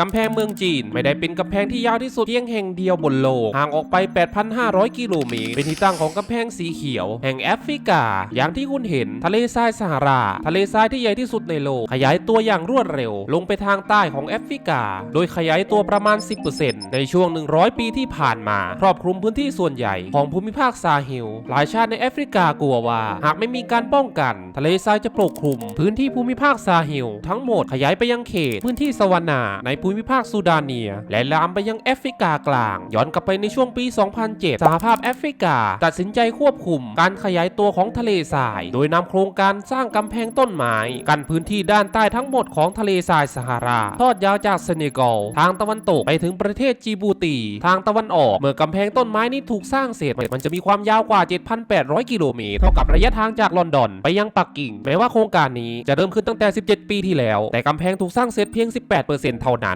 กำแพงเมืองจีนไม่ได้เป็นกำแพงที่ยาวที่สุดเพียงแห่งเดียวบนโลกห่างออกไป 8,500 กิโลเมตร เป็นที่ตั้งของกำแพงสีเขียว แห่งแอฟริกา อย่างที่คุณเห็นทะเลทรายซาฮารา ทะเลทรายที่ใหญ่ที่สุดในโลก ขยายตัวอย่างรวดเร็ว ลงไปทางใต้ของแอฟริกา โดยขยายตัวประมาณ 10%ในช่วง 100 ปีที่ผ่านมา ครอบคลุมพื้นที่ส่วนใหญ่ของภูมิภาคซาเฮลหลายชาติในแอฟริกากลัวว่า หากไม่มีการป้องกัน ทะเลทรายจะปกคลุม พื้นที่ภูมิภาคซาเฮลทั้งหมดขยายไปยังเขตพื้นที่สวานาในภูมิภาคซูดาเนีย และลามไปยังแอฟริกากลาง ย้อนกลับไปในช่วงปี 2007 สหภาพแอฟริกา ตัดสินใจควบคุมการขยายตัวของทะเลทราย โดยนำโครงการสร้างกำแพงต้นไม้กันพื้นที่ด้านใต้ทั้งหมดของทะเลทรายซาฮารา ทอดยาวจากเซเนกัลทางตะวันตกไปถึงประเทศจีบูตี ทางตะวันออกเมื่อกำแพงต้นไม้นี้ถูกสร้างเสร็จมันจะมีความยาวกว่า 7,800 กิโลเมตรเท่ากับระยะทางจากลอนดอนไปยังปักกิ่งแม้ว่าโครงการนี้จะเริ่มขึ้นตั้งแต่ 17 ปีที่แล้ว แต่กำแพงถูกสร้างเสร็จเพียง 18%เท่านั้น